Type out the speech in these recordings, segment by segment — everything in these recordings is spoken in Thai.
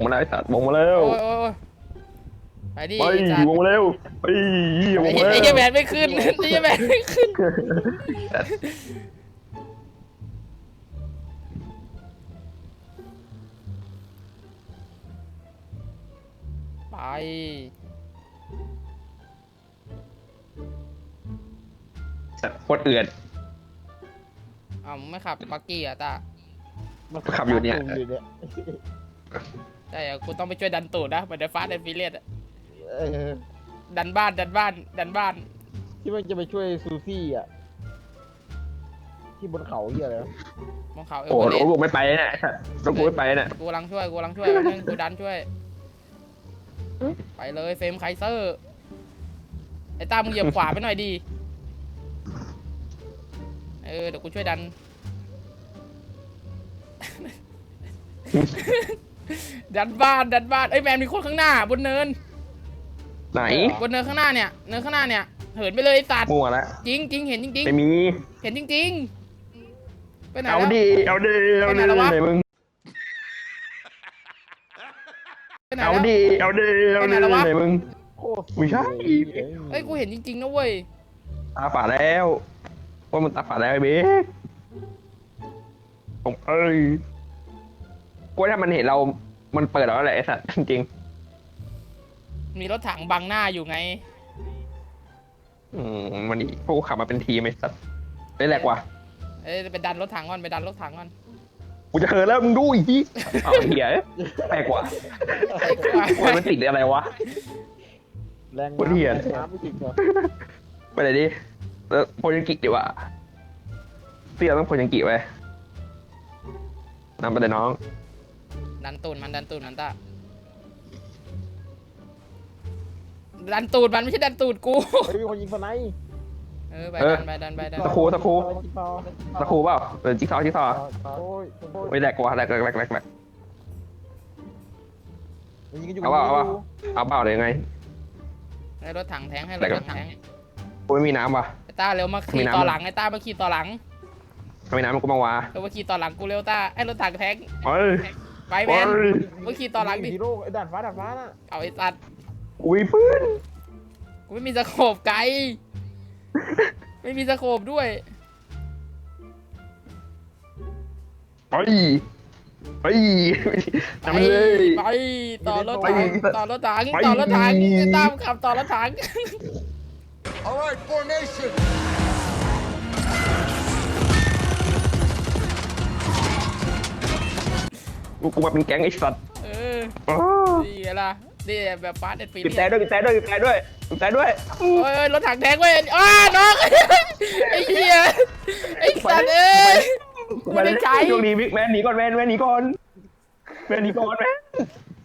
วงมาแล้วไอ้สัตว์วงมาแล้ว โอ้ยโอ้ยโอ้ยไปดิไปจัดวงมาแล้วไปวไอ้งเหี้มายแล้วไอ้เหี้ยแมนไม่ขึ้น ไอ้เหี้ยแมนไม่ขึ้น ไป สัตว์โคตรเอือดอ้าวมึงไม่ขับปักกี้อะตามันขับอยู่เนี่ยอยู่เนี่ย ใช่อะกูต้องไปช่วยดันตูดนะเหมือนเดฟาสเดนฟิเลตเออดันบ้านดันบ้าน ดันบ้าน ที่มันจะไปช่วยซูซี่อะ ที่บนเขาเฮียอะไรวะมองเขาเอโอ้เวโหอเรรถกูไม่ไปนะไอ้สัตว์รถกูไม่ไปนะกูกำลังช่วย กูกำลังช่วยแป๊บนึงกูดันช่วย ไปเลยเฟรมไคเซอร์ ไอ้ตามึงเหยียบขวาไปหน่อยดี เออ เดี๋ยวกูช่วยดัน ดันบ้านดันบ้านเอ้ยแมนมีคนข้างหน้า บนเนิน ไหนบนเนินข้างหน้าเนี่ยเนินข้างหน้าเนี่ยเหินไปเลยไอ้สัตว์มั่วแล้วจริงจริงเห็นจริงไม่มี ๆเห็นจริง ๆ ไปไหนเอาแล้ว ดิเอาดิเอาไปไหนดิแล้ววะ ไหนมึงไปไหนเอาแล้ว ดิเอาดิเอาไปไหนดิแล้ววะ ไหนมึงโคตรไม่ใช่เอ้ยกูเห็นจริงๆนะเว้ยตาฝาดแล้วว่ามันตาฝาดแล้วไอ้เบ๊กผมเอ้ยกูว่าถ้ามันเห็นเรา มันเปิดแล้วแหละไอ้สัตว์จริงมีรถถังบังหน้าอยู่ไง ๆอืมมันนี่พวกกูขับมาเป็นทีมไอ้สัตว์ได้แหลกว่ะเอ้ยไปดันรถถังก่อนไปดันรถถังก่อนกูจะเหินแล้วมึงดูอีกทีเอาไอ้เหี้ยแปลกว่ะไอ้ควายกูมันติดอะไรวะ แรงโคตรเหี้ยน้ำน้ำไม่ถึงเหรอไปไหนดิแล้วโพยังกิดีกว่าเสื้อต้องโพยังกิไว้นำไปเลยน้อง ดันตูดมันดันตูดมันตาดันตูดมันไม่ใช่ดันตูดกู เฮ้ยมีคนยิงสไนป์เออไปเออดันไปดันไปดันตะครูตะครูอะไรจิ๊กซอว์ตะครูเปล่าเออจิ๊กซอว์จิ๊กซอว์โอ้ยโอ้ยไม่แหลกว่ะแหลกแหลกแหลกแหลกแหลกมันยิงกันอยู่เอาเปล่าเอาเปล่า เอาเปล่าเลยยังไง ให้รถถังแทงให้รไหนถก่อนถังแทงกูไม่มีน้ำว่ะ ไอ้ต้าเร็วมามีขี่น้ำต่อหลังไอ้ต้ามาขี่ต่อหลังถ้ามีน้ำมันกูมาวาเร็วมาขี่ต่อหลังกูเร็วต้าไอ้รถถังแทงเฮ้ย ไปแมเฮ้นยมาขี่ต่อหลังดิฮีโร่ไอ้ด่านฟ้าด่านฟ้าน่ะเอาไอ้สัตว์อุ้ยปืนกูไม่มีสโคบไกลไม่มีสโคบด้วยไปไปทำไปเลยไปต่อรถไปถังต่อรถถังไปต่อรถถังไอ้ตามขับต่อรถถัง All right, formation. กูกูมาเป็นแก๊งไอ้สัตว์เอออ้าวนี่ไงล่ะนี่แบบฟาสต์เด็ดฟีบีบแต่ด้วยบีบแต่ด้วยบีบแต่ด้วยบีบแต่ด้วย โอ้ยโอ้ยรถถังแทงเว้ยอ้าน้อง ไอ้เหี้ยไอ้สัตว์เอ้ย ไม่ได้ใช้ ช่วงนี้บิ๊กแมนหนีก่อนแมนแมนหนีก่อนแมนหนีก่อนแมน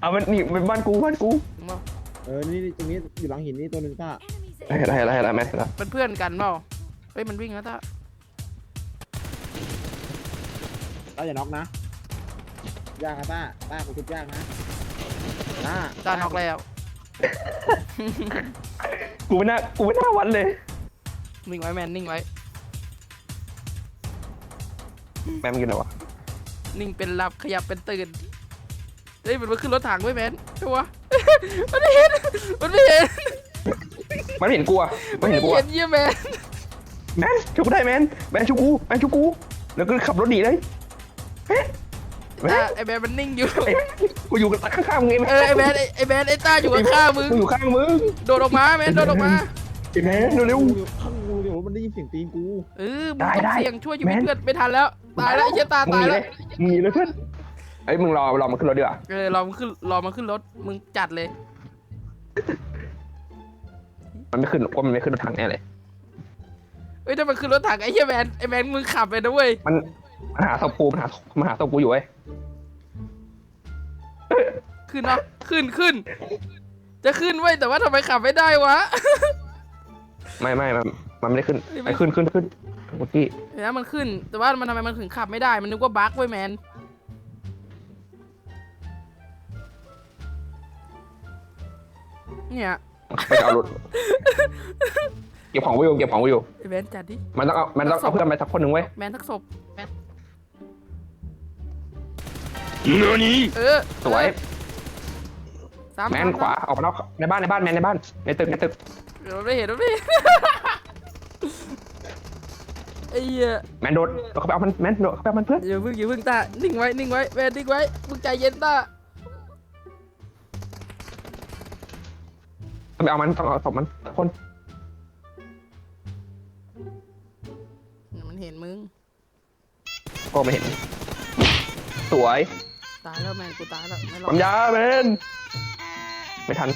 เอามันหนีมันบ้านกูบ้านกูเออ นี่ตรงนี้อยู่หลังหินนี่ตัวหนึงก้าได้ได้ได้ได้แมนได้เป็นเพื่อนกันเปล่าเฮ้ยมันวิ่งแล้วต้าต้าอย่าน็อกนะ ยากนะต้าต้ากูทุบยากนะต้าต้าน็อกแล้ว กูไม่น่ากูไม่น่าวันเลย นิ่งไว้แมนนิ่งไว้ แมนมันอยู่ไหนวะนิ่งเป็นหลับขยับเป็นตื่นเฮ้ยมันมาขึ้นรถถังไว้ยแมนใช่วะมันไม่เห็น มันไม่เห็น มันไม่เห็นกูอะมันไม่เห็นกูเห็อะนเยี่ยแมน แมนช่วยกูได้แมนแมนช่วยกูแมนช่วยกู แล้วก็ขับรถหนีเลยแมน แมต้านไอ้แมนมันนิ่งอยู่ ไอ้แมนกูอยู่กับข้างๆมึงไงแมนเออไอ้แมนไอ้ไอ้แมนไอ้ต้าอยู่ข้างๆมึง กูอยู่ข้างมึงโดดออกมาแมนโดดออกมา ไอ้แมนเร็ว ข้างงูเดี๋ยวมันได้ยินเสียงตีนกู เออมึงได้ต้องได้เสี่ยงช่วยชีวิตแมน เพื่อนไม่ทันแล้ว ตายแล้วไอ้เหี้ยตาๆมึงตาหยนีเลแล้ว ยมึงหนีเลยเพื่อนไอ้ยมึงรอรอมันขึ้นรถดีกว่าเออรอมันขึ้นรอมันขึ้นรถมึงจัดเลย มันไม่ขึ้นหรอกว่ามันไม่ขึ้นรถถังแน่เลย เอ้ยถ้ามันขึ้นรถถังไอ้เหี้ยแมนไอ้แมนมึงขับไปนะเว้ยมัน มันหาศพกูมันหามันหาศพกูอยู่เว้ยขึ้นเนาะขึ้นขึ้น จะขึ้นเว้ยแต่ว่าทำไมขับไม่ได้วะ ไม่ไม่มันมันไม่ได้ขึ้นไอ้ขึ้นขึ้นขึ้นเมื่อกี้เห็นไหมมันขึ้น แต่ว่ามันทำไมมันถึงขับไม่ได้ มันนึกว่าบั๊กเว้ยแมน เนี่ยไปเอารถเก็บของไว้อยู่เก็บของไว้อยู่ไอ้แมนจัดดิ มันต้องเอามันต้องเอาเพื่อนไปสักคนหนึ่งเว้ย แมนทักศพแมน เนื้อนี้เออสวย สามแมนขวาออกมานอกในบ้านในบ้านแมนในบ้านในตึกในตึกเดี๋ยวไม่เห็นไม่เห็นไอ้เหี้ยแมนโดดเขาไปเอามันแมนโดดเขาไปเอามันเพื่อนอย่าเพิ่งอย่าเพิ่งตานิ่งไว้นิ่งไว้แมนนิ่งไว้มึงใจเย็นตาเขาไปเอามันต้องเอาศพมันคนมันเห็นมึงโอ้ไม่เห็น สวย ตายแล้วแมนกูตายแล้วไม่รอดปัญญาแมนไม่ทัน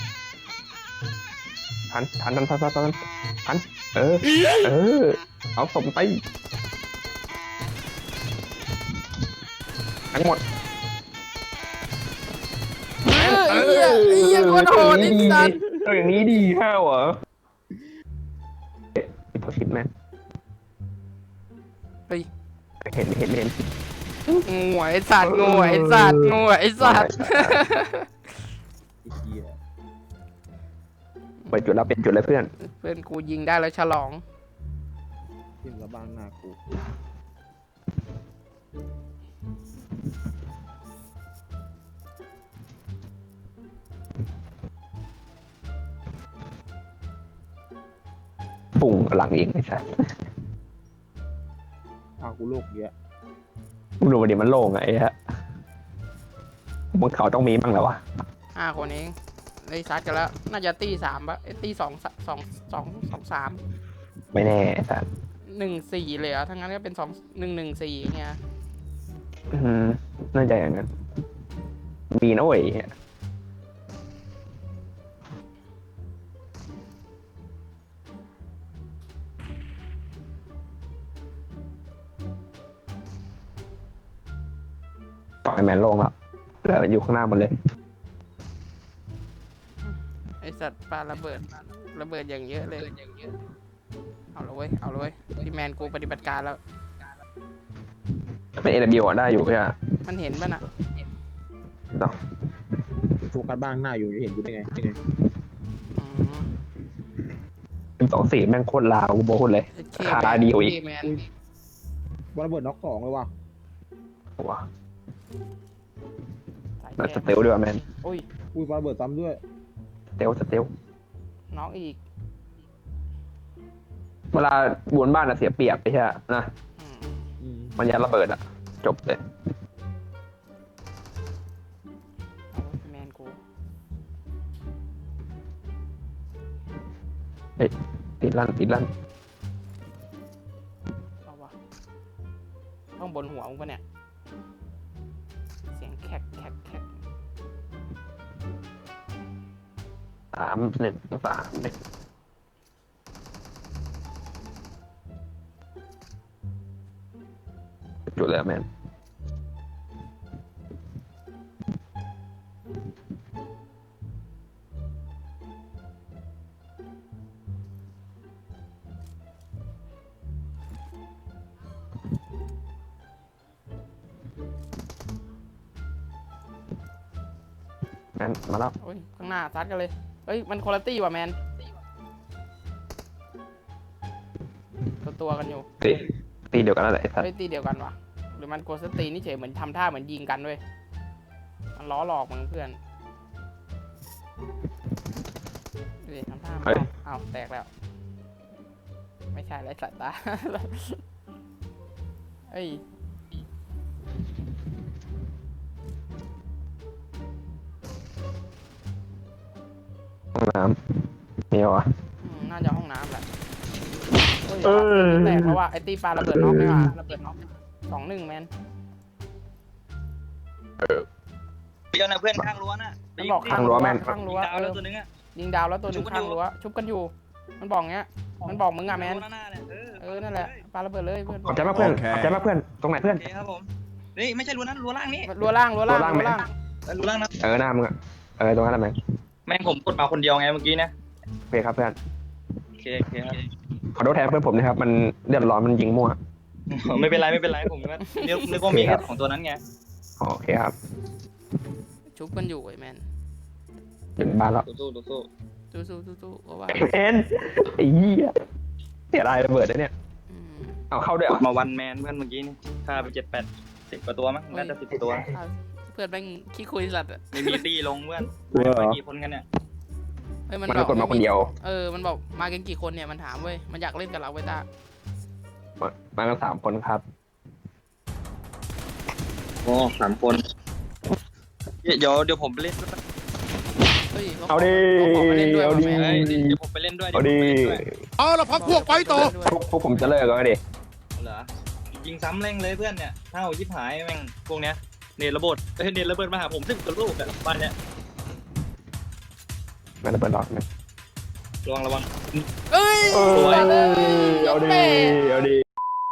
ทัน ทัน ทัน ทัน ทัน ทันเออ เออ เอาส่งไป ทั้งหมด เออไอ้เหี้ยไอ้เหี้ยกูโดนไอ้สัตว์เอาอย่างนี้ดีห้าวเหรอเอ๊ะผิดแมนเฮ้เห็นเห็นเห็น งูไอ้สัตว์งูไอ้สัตว์งูไอ้สัตว์ไอ้เหี้ยไปจุดแล้วเป็นจุดเลยเพื่อน เพื่อนกูยิงได้แล้วฉลอง ขึ้นกระบ้างหน้ากูปุ่งหลังเองไม่ใช่พากูโลกเยอะมึง ดูมันดิมันโล่งอะไอ้ฮะบนเขาต้องมีบ้างแล้ววะห้าคนเองได้ซัดกันแล้ว น่าจะตีสามปะเอ้ยตีสองสสองสองสองสามไม่แน่แต่หนึ่งสี่เลยเหรอะทั้างนั้นก็เป็นสองหนึ่งหนึ่งสี่เงี้ย อืมน่าจะอย่างนั้น มีนะเว้ย มนโล่งแล้วเหลืออยู่ข้างหน้าหมดเลย ไอสัตว์ปลาระเบิดระเบิดอย่างเยอะเลย เอาละเว้ย เอาละเว้ยพี่แมนกูปฏิบัติการแล้วเป็นเอเดบิวได้อยู่ใช่ไหมมันเห็นป่ะน่ะโฟกัสบ้างหน้าอยู่เห็นกูได้ไงได้ไงอืมเป็นสองสี่แม่งโคตรลาวกูบอกคนเลยไอ้เคขาแมนดีกว่าอีกเคแมนวันระเบิดน็อกสองเลยว่ะ ว้า สายน่าแก้สเตลด้วยว่ะแมนอุ้ยอุ้ยวันระเบิดซ้ำด้วยสเตลสเตลน้องอีกเวลาบวนบ้านอะเสียเปรียบใช่ไหมนะอืมอืมมันยัดระเบิดอะจบเลย เอาเว้ยพี่แมนกูติดลั่นติดลั่นเอาวะข้างบนหัวมึงปะเนี่ย เสียงแคกแขกแขกสามหนึ่งสามหนึ่งจุดแล้วแมน นมาแล้วโอ้ยข้างหน้าซัดกันเลย เฮ้ย มันคุณตี้ว่ะแมนตัวตัวๆกันอยู่ตีตีเดียวกันนั่นแหละไอ้สัตว์เฮ้ยตีเดียวกันวะหรือมันโกสตีนี่เฉยเหมือนทำท่าเหมือนยิงกันเว้ยมันล้อหลอกมึงเพื่อนดูดิทำท่ามันเอาเอาแตกแล้ว ไม่ใช่ไรสัตว์ตาเอ้ย ห้องน้ำมีเหรอวะ อืมน่าจะห้องน้ำแหละเฮ้ยเออแตกแล้วว่ะไอตีปลาระเบิดน็อกนี่ว่ะระเบิดน็อกสองหนึ่งแมนเดียวนะเพื่อนข้างรั้วน่ะมันบอกข้างรั้วแมนข้างรั้ว ดาวเอแล้อวตัวนึงอะ ยิงดาวแล้วตัวหนึ่งชุบกันอยู่ข้างรั้วชุบกันอยู่ มันบอกเงี้ย มันบอกมึงอะแมนรั้วหน้าเนี่ยเออเออนั่นแหละปลาระเบิดเลยเพื่อนขอบใจมากเพื่อนขอบใจมากเพื่อน ตรงไหนเพื่อนโอเคครับผมนี่ไม่ใช่รั้วนั้นรั้วล่างนี่รัวล่างรัวล่างรั้วล่างรัวล่าง เออรั้วล่างนะเออหน้ามึงอะเออตรงนั้นแหละแมน แม่งผมกดมาคนเดียวไงเมื่อกี้นะโอเคครับเพื่อนโอเคโอเคครับขอโทษแทนเพื่อนผมนะครับ มันเดือดร้อนมันยิงมั่วไม่เป็นไรไม่เป็นไรผมก็นึกนึกว่ามีแค่ของตัวนั้นไงอ๋อโอเคครับชุบกันอยู่ไอ้แมนถึงบ้านแล้วสู้สู้สู้สู้สู้สู้สู้เอาว่าแมนไอ้เหี้ยเสียดายระเบิดนะเนี่ยอืมเอาเข้าด้วยเหรกอ ดมาวันแมนเพื่อนเมื่อกี้นี่ฆ่าไปเจ็ดแปดสิบกว่าตัวมั้งน่าจะสิบตัว เอาเพื่อน พื่อนแม่งขี้คุยสัตว์อะไม่มีตี้ลงเพื่อนเออมากี่คนกันเนี่ยเฮ้ยมันมันบอกกดมาคนเดียว เออมันบอกมากันกี่คนเนี่ยมันถามเว้ยมันอยากเล่นกับเราเว้ยตามามากันสามคนครับ โอ้สามคนเดี๋ยวเดี๋ยวผมไปเล่นด้วยเฮ้ยขเอาดิขขอมาเล่นด้วยเอาดิ ว่ะแม่เฮ้ยเดี๋ยวผมไปเล่นด้วยเอาดิยวผมไปเล่นด้วยเอาละพักพวกไปต่อ พวกพวกผมจะเลิกแล้วดิเหรอยิงซ้ำแรงเลยเพื่อนเนี่ยเท่ายิบหายแม่งพวกเนี้ย เนรระเบิดเอ้ยเนรระเบิดมาหาผมซึ่งตัวลูกอะบ้านเนี้ยมันจะเปิดล็อกนะระวังระวัง เอ้ยเออมาเลยเอาดิแม่เอาดิ